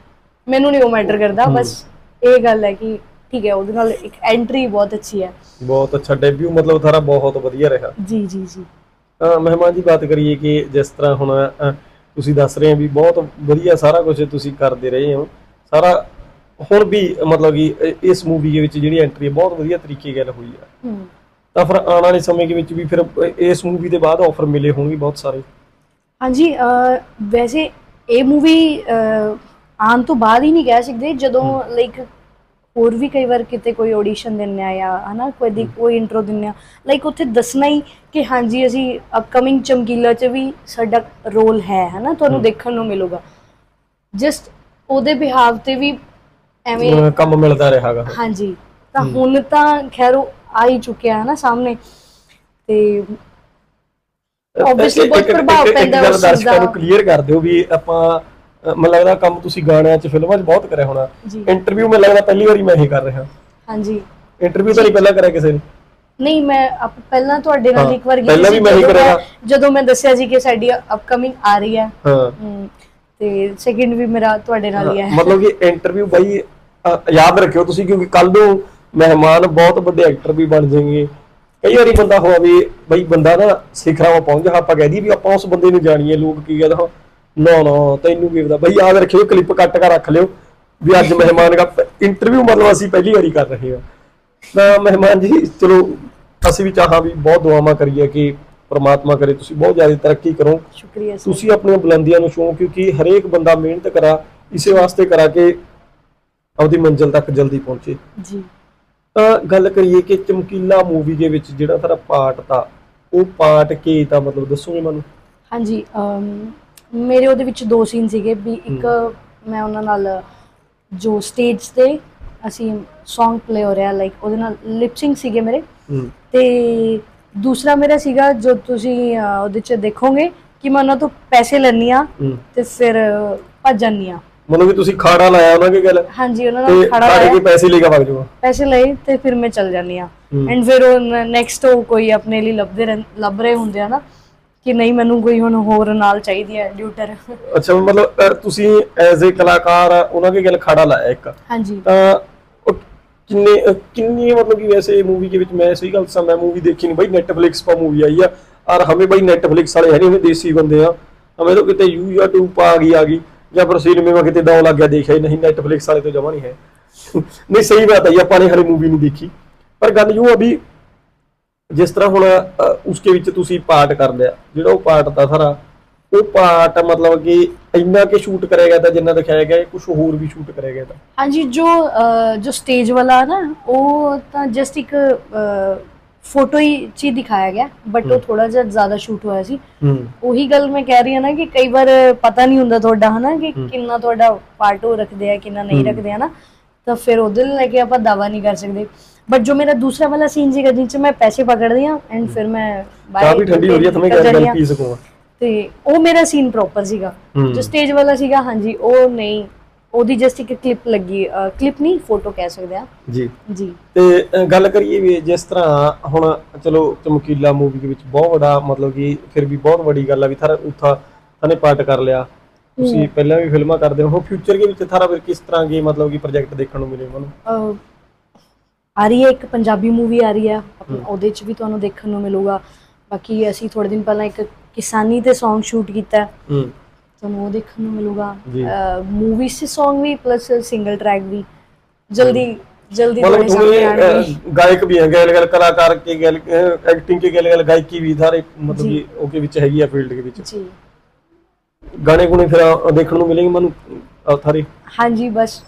[SPEAKER 1] ਮੈਨੂੰ ਨਹੀਂ ਉਹ ਮੈਟਰ ਕਰਦਾ। ਬਸ ਇਹ ਗੱਲ ਹੈ ਕਿ ਠੀਕ ਹੈ ਉਹਦੇ ਨਾਲ ਇੱਕ ਐਂਟਰੀ ਬਹੁਤ ਅੱਛੀ ਹੈ।
[SPEAKER 2] ਬਹੁਤ ਅੱਛਾ ਡੈਬਿਊ ਮਤਲਬ ਤੁਹਾਡਾ ਬਹੁਤ ਵਧੀਆ ਰਿਹਾ।
[SPEAKER 1] ਜੀ ਜੀ ਜੀ।
[SPEAKER 2] ਮਹਿਮਾਨ ਜੀ ਬਾਤ ਕਰੀਏ ਕਿ ਜਿਸ ਤਰ੍ਹਾਂ ਹੁਣ ਤੁਸੀਂ ਦੱਸ ਰਹੇ ਹੋ ਵੀ ਬਹੁਤ ਵਧੀਆ ਸਾਰਾ ਕੁਝ ਤੁਸੀਂ ਕਰਦੇ ਰਹੇ ਹੋ। ਸਾਰਾ ਹੁਣ ਵੀ ਮਤਲਬ ਕਿ ਇਸ ਮੂਵੀ ਦੇ ਵਿੱਚ ਜਿਹੜੀ ਐਂਟਰੀ ਹੈ ਬਹੁਤ ਵਧੀਆ ਤਰੀਕੇ ਨਾਲ ਹੋਈ
[SPEAKER 1] ਹਮ
[SPEAKER 2] ਤਾਂ ਫਿਰ ਆਉਣ ਵਾਲੇ ਸਮੇਂ ਦੇ ਵਿੱਚ ਵੀ ਫਿਰ ਇਸ ਮੂਵੀ ਦੇ ਬਾਅਦ ਆਫਰ ਮਿਲੇ ਹੋਣਗੇ ਬਹੁਤ ਸਾਰੇ।
[SPEAKER 1] ਹਾਂਜੀ ਵੈਸੇ ਇਹ ਮੂਵੀ ਆਉਣ ਤੋਂ ਬਾਅਦ ਹੀ ਨਹੀਂ ਕਹਿ ਸਕਦੇ। ਜਦੋਂ ਲਾਈਕ ਹੋਰ ਵੀ ਕਈ ਵਾਰ ਕਿਤੇ ਕੋਈ ਆਡੀਸ਼ਨ ਦਿੰਨੇ ਆ ਜਾਂ ਹਨਾ ਕੋਈ ਦੀ ਕੋਈ ਇੰਟਰੋ ਦਿੰਨੇ ਆ ਲਾਈਕ ਉੱਥੇ ਦੱਸਣਾ ਹੀ ਕਿ ਹਾਂਜੀ ਅਸੀਂ ਅਪਕਮਿੰਗ ਚਮਕੀਲਾ 'ਚ ਵੀ ਸਾਡਾ ਰੋਲ ਹੈ ਹਨਾ ਤੁਹਾਨੂੰ। ਦੇਖਣ ਨੂੰ ਮਿਲੂਗਾ ਜਸਟ ਉਹਦੇ ਬਿਹਾਵ ਤੇ ਵੀ ਐਵੇਂ
[SPEAKER 2] ਕੰਮ ਮਿਲਦਾ ਰਿਹਾਗਾ
[SPEAKER 1] ਹਾਂਜੀ ਤਾਂ। ਹੁਣ ਤਾਂ ਖੈਰ ਉਹ ਆ ਹੀ ਚੁੱਕਿਆ ਹੈ ਨਾ ਸਾਹਮਣੇ ਤੇ Obviously ਬਹੁਤ ਪ੍ਰਭਾਵ ਪੈਂਦਾ
[SPEAKER 2] ਉਸ ਦਰਸ਼ਕਾਂ ਨੂੰ
[SPEAKER 1] ਦਾ।
[SPEAKER 2] ਕਲੀਅਰ ਕਰ ਦਿਓ ਵੀ ਆਪਾਂ ਮੈਨੂੰ ਲੱਗਦਾ ਕੰਮ ਤੁਸੀਂ ਗਾਣਿਆਂ 'ਚ ਫਿਲਮਾਂ 'ਚ ਬਹੁਤ ਕਰਿਆ ਹੋਣਾ।
[SPEAKER 1] ਜੀ।
[SPEAKER 2] ਇੰਟਰਵਿਊ ਮੈਨੂੰ ਲੱਗਦਾ ਪਹਿਲੀ ਵਾਰੀ ਮੈਂ ਹੀ ਕਰ ਰਿਹਾ।
[SPEAKER 1] ਹਾਂਜੀ।
[SPEAKER 2] ਇੰਟਰਵਿਊ ਤਾਂ ਨਹੀਂ ਪਹਿਲਾਂ ਕਰਿਆ ਕਿਸੇ ਨੇ?
[SPEAKER 1] ਨਹੀਂ ਮੈਂ ਅਪ- ਪਹਿਲਾਂ ਤੁਹਾਡੇ ਨਾਲ ਇੱਕ ਵਾਰ ਗਈ
[SPEAKER 2] ਪਹਿਲਾਂ
[SPEAKER 1] ਸੀ
[SPEAKER 2] ਵੀ ਮੈਂ ਹੀ
[SPEAKER 1] ਜਦੋਂ
[SPEAKER 2] ਕਰਿਆ।
[SPEAKER 1] ਜਦੋਂ ਮੈਂ ਦੱਸਿਆ ਸੀ ਕਿ ਸਾਡੀ ਅਪਕਮਿੰਗ ਆ ਰਹੀ ਹੈ।
[SPEAKER 2] ਹਾਂ।
[SPEAKER 1] ਹਮ, ਤੇ ਸੈਕਿੰਡ ਵੀ ਮੇਰਾ ਤੁਹਾਡੇ ਨਾਲ ਹੀ ਹੈ।
[SPEAKER 2] ਮਤਲਬ ਕਿ ਇੰਟਰਵਿਊ ਬਾਈ ਅ, ਯਾਦ ਰੱਖਿਓ ਤੁਸੀਂ ਕਿਉਂਕਿ ਕੱਲ ਨੂੰ ਮਹਿਮਾਨ ਬਹੁਤ ਵੱਡੇ ਐਕਟਰ ਵੀ ਬਣ ਜਾਣਗੇ। ਕਈ ਵਾਰੀ ਬੰਦਾ ਹੋਆ ਵੀ ਬਈ ਬੰਦਾ ਨਾ ਸਿਖਰਾਂ ਪਹੁੰਚ ਜਾ ਆਪਾਂ ਕਹਿ ਦਈਏ ਵੀ ਆਪਾਂ ਉਸ ਬੰਦੇ ਨੂੰ ਜਾਣੀਏ ਲੋਕ ਕੀ ਕਹਿੰਦਾ ਨਾ ਨਾ ਤੈਨੂੰ ਕੀ ਪਤਾ। ਬਈ ਯਾਦ ਰੱਖਿਓ ਕਲਿੱਪ ਕੱਟ ਕੇ ਰੱਖ ਲਿਓ ਵੀ ਅੱਜ ਮਹਿਮਾਨ ਦਾ ਇੰਟਰਵਿਊ ਮਤਲਬ ਅਸੀਂ ਪਹਿਲੀ ਵਾਰੀ ਕਰ ਰਹੇ ਹਾਂ। ਤਾਂ ਮਹਿਮਾਨ ਜੀ ਚਲੋ ਅਸੀਂ ਵੀ ਚਾਹਾਂ ਵੀ ਬਹੁਤ ਦੁਆਵਾਂ ਕਰੀਏ ਕਿ ਪ੍ਰਮਾਤਮਾ ਕਰੇ ਤੁਸੀਂ ਬਹੁਤ ਜ਼ਿਆਦਾ ਤਰੱਕੀ ਕਰੋ।
[SPEAKER 1] ਸ਼ੁਕਰੀਆ ਸਰ
[SPEAKER 2] ਤੁਸੀਂ ਆਪਣੀਆਂ ਬੁਲੰਦੀਆਂ ਨੂੰ ਛੂਹੋ ਕਿਉਂਕਿ ਹਰੇਕ ਬੰਦਾ ਮਿਹਨਤ ਕਰਾ ਇਸੇ ਵਾਸਤੇ ਕਰਾ ਕਿ ਆਪਦੀ ਮੰਜ਼ਿਲ ਤੱਕ ਜਲਦੀ ਪਹੁੰਚੇ।
[SPEAKER 1] ਜੀ।
[SPEAKER 2] ਤਾਂ ਗੱਲ ਕਰੀਏ ਕਿ ਚਮਕੀਲਾ ਮੂਵੀ ਦੇ ਵਿੱਚ ਜਿਹੜਾ ਤੁਹਾਡਾ ਪਾਰਟ ਤਾਂ ਉਹ ਪਾਰਟ ਕੀ ਤਾਂ ਮਤਲਬ ਦੱਸੋਗੇ ਮੈਨੂੰ?
[SPEAKER 1] ਹਾਂਜੀ ਮੇਰੇ ਉਹਦੇ ਵਿੱਚ ਦੋ ਸੀਨ ਸੀਗੇ ਵੀ ਇੱਕ ਮੈਂ ਉਹਨਾਂ ਨਾਲ ਜੋ ਸਟੇਜ ਤੇ ਅਸੀਂ Song ਪਲੇ ਹੋ ਰਿਹਾ ਲਾਈਕ ਉਹਦੇ ਨਾਲ ਲਿਪਸਿੰਗ ਸੀਗੇ ਮੇਰੇ। ਤੇ ਦੂਸਰਾ ਮੇਰਾ ਸੀਗਾ ਜੋ ਤੁਸੀਂ ਉਹਦੇ ਚ ਦੇਖੋਗੇ ਕਿ ਮੈਂ ਉਹਨਾਂ ਤੋਂ ਪੈਸੇ ਲੈਣੀ ਆ ਤੇ ਫਿਰ ਭੱਜ ਜਾਂਦੀ ਆ
[SPEAKER 2] ਮਤਲਬ ਕਿ ਤੁਸੀਂ ਖਾੜਾ ਲਾਇਆ ਉਹਨਾਂ ਦੀ ਗੱਲ?
[SPEAKER 1] ਹਾਂਜੀ ਉਹਨਾਂ
[SPEAKER 2] ਤੇ
[SPEAKER 1] ਨਾਲ ਖੜਾ ਹੋਇਆ
[SPEAKER 2] ਕੇ ਪੈਸੇ ਲੈ ਕੇ ਵਗ ਜਾਓ
[SPEAKER 1] ਪੈਸੇ ਲਏ ਤੇ ਫਿਰ ਮੈਂ ਚੱਲ ਜਾਂਦੀ ਆ। ਐਂਡ ਫਿਰ ਉਹ ਨੈਕਸਟ ਉਹ ਕੋਈ ਆਪਣੇ ਲਈ ਲੱਭਦੇ ਲੱਭ ਰਹੇ ਹੁੰਦੇ ਆ ਨਾ। ਕਿ ਨਹੀਂ ਮੈਨੂੰ ਕੋਈ ਹੁਣ ਹੋਰ ਨਾਲ ਚਾਹੀਦੀ ਹੈ ਡਿਊਟਰ।
[SPEAKER 2] ਅੱਛਾ ਮਤਲਬ ਤੁਸੀਂ ਐਜ਼ ਅ ਕਲਾਕਾਰ ਉਹਨਾਂ ਦੀ ਗੱਲ ਖਾੜਾ ਲਾਇਆ ਇੱਕ।
[SPEAKER 1] ਹਾਂਜੀ।
[SPEAKER 2] ਤਾਂ ਉਹ ਕਿੰਨੇ ਕਿੰਨੀ ਮਤਲਬ ਕਿ ਵੈਸੇ ਮੂਵੀ ਦੇ ਵਿੱਚ ਮੈਂ ਸਹੀ ਗੱਲ ਦੱਸਾਂ ਮੈਂ ਮੂਵੀ ਦੇਖੀ ਨਹੀਂ ਬਾਈ ਨੈਟਫਲਿਕਸ ਪਾ ਮੂਵੀ ਆਈ ਆ। ਔਰ ਹਮੇ ਬਾਈ ਨੈਟਫਲਿਕਸ ਵਾਲੇ ਹੈ ਨਹੀਂ ਹਮੇ ਦੇਸੀ ਬੰਦੇ ਆ। ਹਮੇ ਤਾਂ ਕਿਤੇ ਯੂ ਜਾਂ ਟੂ ਪਾ ਗਈ ਆ ਗਈ। ਜਾਂ ਫਿਰ ਸਿਨੇਮੇ ਵਿੱਚ ਕਿਤੇ ਡਾਉ ਲੱਗ ਗਿਆ ਦੇਖਿਆ ਹੀ ਨਹੀਂ ਨੈਟਫਲਿਕਸ ਵਾਲੇ ਤੋਂ ਜਮਾ ਨਹੀਂ ਹੈ। ਨਹੀਂ ਸਹੀ ਬਾਤ ਹੈ ਜੀ, ਆਪਾਂ ਨੇ ਹਲੇ ਮੂਵੀ ਨਹੀਂ ਦੇਖੀ। ਪਰ ਗੱਲ ਯੂ ਆ ਵੀ ਜਿਸ ਤਰ੍ਹਾਂ ਹੁਣ ਉਸਕੇ ਵਿੱਚ ਤੁਸੀਂ ਪਾਰਟ ਕਰ ਲਿਆ ਜਿਹੜਾ ਉਹ ਪਾਰਟ ਤਾਂ ਸਾਰਾ ਉਹ ਪਾਰਟ ਮਤਲਬ ਕਿ ਇੰਨਾ ਕਿ ਸ਼ੂਟ ਕਰਿਆ ਗਿਆ ਤਾਂ ਜਿੰਨਾ ਦਿਖਾਇਆ ਗਿਆ ਕੁਝ ਹੋਰ ਵੀ ਸ਼ੂਟ ਕਰਿਆ ਗਿਆ ਤਾਂ
[SPEAKER 1] ਹਾਂਜੀ ਜੋ ਜੋ ਸਟੇਜ ਵਾਲਾ ਨਾ ਉਹ ਤਾਂ ਜਸਟ ਇੱਕ ਫੋਟੋ ਹੀ ਚ ਦਿਖਾਇਆ ਗਿਆ ਬਟ ਉਹ। ਥੋੜਾ ਜਿਹਾ ਜ਼ਿਆਦਾ ਸ਼ੂਟ ਹੋਇਆ ਸੀ ਉਹੀ ਗੱਲ ਮੈਂ ਕਹਿ ਰਹੀ ਹਾਂ ਨਾ ਕਿ ਕਈ ਵਾਰ ਪਤਾ ਨਹੀਂ ਹੁੰਦਾ ਤੁਹਾਡਾ ਹਨਾ ਕਿ। ਕਿੰਨਾ ਤੁਹਾਡਾ ਪਾਰਟ ਉਹ ਰੱਖਦੇ ਆ ਕਿੰਨਾ ਨਹੀਂ। ਰੱਖਦੇ ਆ ਨਾ ਤਾਂ ਫਿਰ ਉਹਦੇ ਲਈ ਲੈ ਕੇ ਆਪਾਂ ਦਾਵਾ ਨਹੀਂ ਕਰ ਸਕਦੇ ਬਟ ਜੋ ਮੇਰਾ ਦੂਸਰਾ ਵਾਲਾ ਸੀਨ ਸੀਗਾ ਜਿਸ 'ਚ ਮੈਂ ਪੈਸੇ ਪਕੜਦੀ ਆ ਐਂਡ ਫਿਰ ਮੈਂ
[SPEAKER 2] ਵੀ ਠੰਡੀ ਹੋ ਰਹੀ ਹੈ ਤੁਹਾਨੂੰ
[SPEAKER 1] ਨਿਕਲ
[SPEAKER 2] ਗੱਲ। ਪੀ ਸਕੂੰਗਾ
[SPEAKER 1] ਤੇ ਉਹ ਮੇਰਾ ਸੀਨ ਪ੍ਰੋਪਰ ਸੀਗਾ। ਜੋ ਸਟੇਜ ਵਾਲਾ ਸੀਗਾ ਹਾਂਜੀ ਉਹ ਨਹੀਂ ਉਹਦੀ ਜਸਟ ਇੱਕ ਕਲਿੱਪ ਲੱਗੀ ਕਲਿੱਪ ਨਹੀਂ ਫੋਟੋ ਕਹਿ ਸਕਦੇ ਆ
[SPEAKER 2] ਜੀ
[SPEAKER 1] ਜੀ
[SPEAKER 2] ਤੇ ਗੱਲ ਕਰੀਏ ਵੀ ਜਿਸ ਤਰ੍ਹਾਂ ਹੁਣ ਚਲੋ ਚਮਕੀਲਾ ਮੂਵੀ ਦੇ ਵਿੱਚ ਬਹੁਤ ਵੱਡਾ ਮਤਲਬ ਕਿ ਫਿਰ ਵੀ ਬਹੁਤ ਵੱਡੀ ਗੱਲ ਆ ਵੀ ਥਾਰਾ ਉਥਾ ਥਾਨੇ ਪਾਰਟ ਕਰ ਲਿਆ ਤੁਸੀਂ। ਪਹਿਲਾਂ ਵੀ ਫਿਲਮਾਂ ਕਰਦੇ ਹੋ ਫਿਊਚਰ ਦੇ ਵਿੱਚ ਥਾਰਾ ਫਿਰ ਕਿਸ ਤਰ੍ਹਾਂ ਦੀ ਮਤਲਬ ਕਿ ਪ੍ਰੋਜੈਕਟ ਦੇਖਣ ਨੂੰ ਮਿਲੇ ਮੈਨੂੰ
[SPEAKER 1] ਅਹ, ਆ ਰਹੀ ਹੈ ਇੱਕ ਪੰਜਾਬੀ ਮੂਵੀ ਆ ਰਹੀ ਹੈ। ਉਹਦੇ 'ਚ ਵੀ ਤੁਹਾਨੂੰ ਦੇਖਣ ਨੂੰ ਮਿਲੂਗਾ। ਬਾਕੀ ਅਸੀਂ ਥੋੜੇ ਦਿਨ ਪਹਿਲਾਂ ਇੱਕ ਕਿਸਾਨੀ ਤੇ Song ਸ਼ੂਟ ਕੀਤਾ ਹੂੰ। ਤੁਹਾਨੂੰ ਉਹ ਦੇਖਣ ਨੂੰ ਮਿਲੂਗਾ। ਮੂਵੀ ਸੇ Song ਵੀ ਪਲੱਸ ਸਿੰਗਲ ਟਰੈਕ ਵੀ। ਜਲਦੀ ਜਲਦੀ
[SPEAKER 2] ਮਤਲਬ
[SPEAKER 1] ਤੁਹਾਡੇ
[SPEAKER 2] ਗਾਇਕ ਵੀ ਹੈ ਗੈਲ ਗੈਲ ਕਲਾਕਾਰ ਕੇ ਗੈਲ ਐਕਟਿੰਗ ਕੇ ਗੈਲ ਗੈਲ ਗਾਇਕੀ ਵੀ ਸਾਰੇ
[SPEAKER 1] ਮਤਲਬ
[SPEAKER 2] ਕਿ ਉਹਕੇ ਵਿੱਚ ਹੈਗੀ ਆ ਫੀਲਡ ਦੇ ਵਿੱਚ।
[SPEAKER 1] ਜੀ।
[SPEAKER 2] ਗਾਣੇ ਗੁਣੇ ਫਿਰ ਦੇਖਣ ਨੂੰ ਮਿਲੇਗੇ ਮੈਨੂੰ ਸਾਰੇ?
[SPEAKER 1] ਹਾਂਜੀ ਬਸ।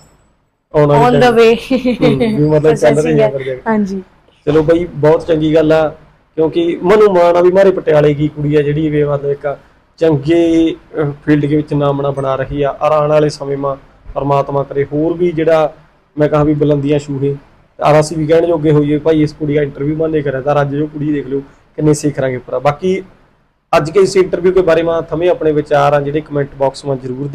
[SPEAKER 2] ਆਉਣਾ
[SPEAKER 1] ਔਨ ਦਾ ਵੇ
[SPEAKER 2] ਵੀ ਮਤਲਬ ਚੱਲ ਰਹੀ ਹੈ
[SPEAKER 1] ਹਾਂਜੀ।
[SPEAKER 2] ਚਲੋ ਬਈ ਬਹੁਤ ਚੰਗੀ ਗੱਲ ਆ ਕਿਉਂਕਿ ਮਨੂ ਮਾਨ ਆ ਵੀ ਮਾਰੇ ਪਟਿਆਲੇ ਦੀ ਕੁੜੀ ਆ ਜਿਹੜੀ ਵੀ ਮਤਲਬ ਇੱਕ ਚੰਗੇ ਫੀਲਡ ਦੇ ਵਿੱਚ ਨਾਮਣਾ ਬਣਾ ਰਹੀ ਆ। ਔਰ ਆਉਣ ਵਾਲੇ ਸਮੇਂ ਮਾ ਪਰਮਾਤਮਾ ਕਰੇ। ਹੋਰ ਵੀ ਜਿਹੜਾ ਮੈਂ ਕਹਾਂ ਵੀ ਬੁਲੰਦੀਆਂ ਛੂਹੇ ਔਰ ਅਸੀਂ ਵੀ ਕਹਿਣ ਜੋਗੇ ਹੋਈਏ ਭਾਈ ਇਸ ਕੁੜੀ ਦਾ ਇੰਟਰਵਿਊ ਮਾਨੇ ਕਰਿਆ ਤਾਂ ਅੱਜ ਜੋ ਕੁੜੀ ਦੇਖ ਲਿਓ ਕਿੰਨੇ ਸਿੱਖ ਰਾਂਗੇ ਪੂਰਾ ਬਾਕੀ ਅੱਜ ਕੇ ਇਸ ਇੰਟਰਵਿਊ ਦੇ ਬਾਰੇ ਮਾ ਥਮੇ ਆਪਣੇ ਵਿਚਾਰ ਆ ਜਿਹੜੇ ਕਮੈਂਟ ਬਾਕਸ ਮਾ ਜ਼ਰੂਰ ਦਿਓ।